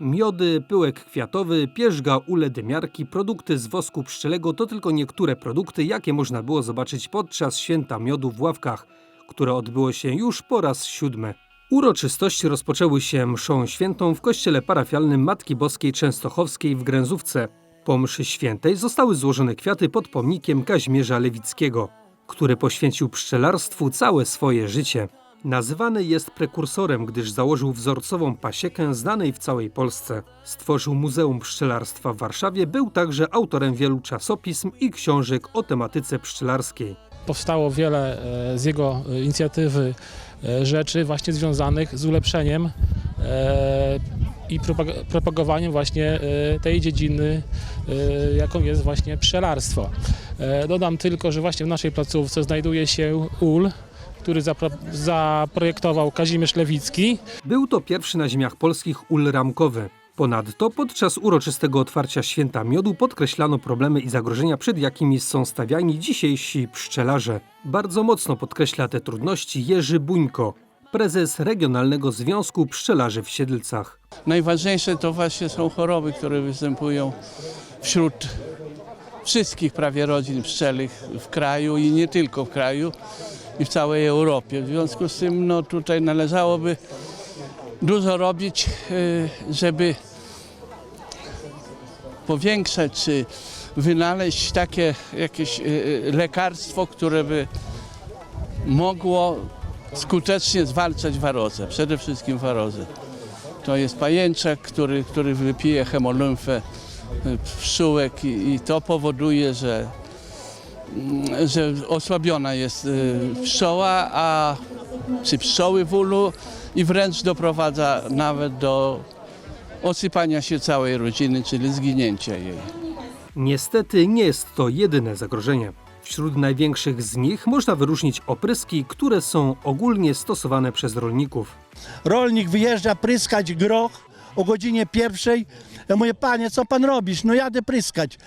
Miody, pyłek kwiatowy, pierzga, ule, dymiarki, produkty z wosku pszczelego to tylko niektóre produkty, jakie można było zobaczyć podczas święta miodu w ławkach, które odbyło się już po raz siódmy. Uroczystości rozpoczęły się mszą świętą w kościele parafialnym Matki Boskiej Częstochowskiej w Gręzówce. Po mszy świętej zostały złożone kwiaty pod pomnikiem Kaźmierza Lewickiego, który poświęcił pszczelarstwu całe swoje życie. Nazywany jest prekursorem, gdyż założył wzorcową pasiekę znanej w całej Polsce. Stworzył Muzeum Pszczelarstwa w Warszawie, był także autorem wielu czasopism i książek o tematyce pszczelarskiej. Powstało wiele e, z jego e, inicjatywy e, rzeczy właśnie związanych z ulepszeniem i propag- propagowaniem właśnie tej dziedziny, jaką jest właśnie pszczelarstwo. Dodam tylko, że właśnie w naszej placówce znajduje się ul, który zapro- zaprojektował Kazimierz Lewicki. Był to pierwszy na ziemiach polskich ul ramkowy. Ponadto podczas uroczystego otwarcia święta miodu podkreślano problemy i zagrożenia, przed jakimi są stawiani dzisiejsi pszczelarze. Bardzo mocno podkreśla te trudności Jerzy Buńko, prezes Regionalnego Związku Pszczelarzy w Siedlcach. Najważniejsze to właśnie są choroby, które występują wśród wszystkich prawie rodzin pszczelich w kraju i nie tylko w kraju i w całej Europie. W związku z tym no, tutaj należałoby dużo robić, y, żeby powiększać czy wynaleźć takie jakieś y, lekarstwo, które by mogło skutecznie zwalczać warozę, przede wszystkim warozę. To jest pajęczak, który, który wypije hemolymfę pszczółek i, i to powoduje, że, że osłabiona jest y, pszczoła, a czy pszczoły w ulu i wręcz doprowadza nawet do osypania się całej rodziny, czyli zginięcia jej. Niestety nie jest to jedyne zagrożenie. Wśród największych z nich można wyróżnić opryski, które są ogólnie stosowane przez rolników. rolnik wyjeżdża pryskać groch o godzinie pierwszej. Ja mówię, panie, co pan robisz? No jadę pryskać.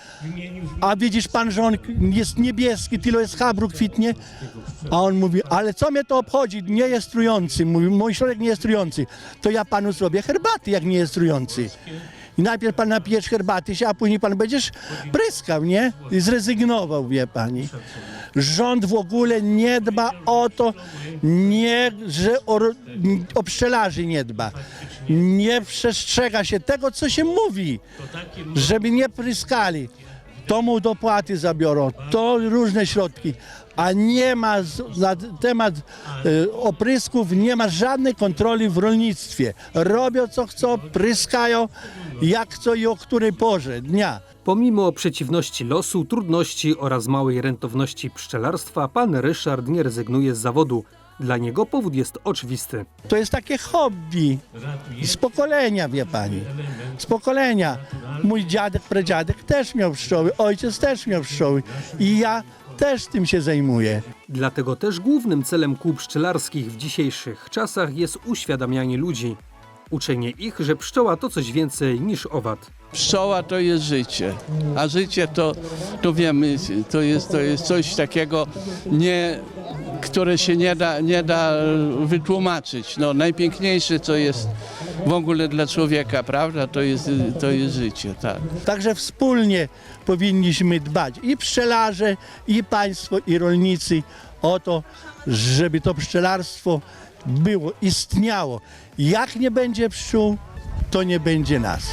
A widzisz pan, że on jest niebieski, tyle jest habru kwitnie. A on mówi, ale co mnie to obchodzi? Nie jest trujący. Mówi, mój środek nie jest trujący. To ja panu zrobię herbaty, jak nie jest trujący. I najpierw pan napijesz herbaty się, a później pan będziesz pryskał, nie? I zrezygnował, wie pani. Rząd w ogóle nie dba o to, nie, że o, o pszczelarzy nie dba. Nie przestrzega się tego, co się mówi, żeby nie pryskali. To mu dopłaty zabiorą, to różne środki. A nie ma na temat e, oprysków, nie ma żadnej kontroli w rolnictwie. Robią co chcą, pryskają jak chcą i o której porze dnia. Pomimo przeciwności losu, trudności oraz małej rentowności pszczelarstwa, pan Ryszard nie rezygnuje z zawodu. Dla niego powód jest oczywisty. To jest takie hobby. Z pokolenia, wie pani. Z pokolenia. Mój dziadek, pradziadek też miał pszczoły, ojciec też miał pszczoły. I ja też tym się zajmuję. Dlatego też głównym celem kół pszczelarskich w dzisiejszych czasach jest uświadamianie ludzi. Uczenie ich, że pszczoła to coś więcej niż owad. Pszczoła to jest życie, a życie to, to wiemy, to jest, to jest coś takiego, nie, które się nie da, nie da wytłumaczyć. No, najpiękniejsze, co jest w ogóle dla człowieka, prawda, to jest, to jest życie, tak. Także wspólnie powinniśmy dbać i pszczelarze, i państwo, i rolnicy o to, żeby to pszczelarstwo było, istniało. Jak nie będzie pszczół, to nie będzie nas.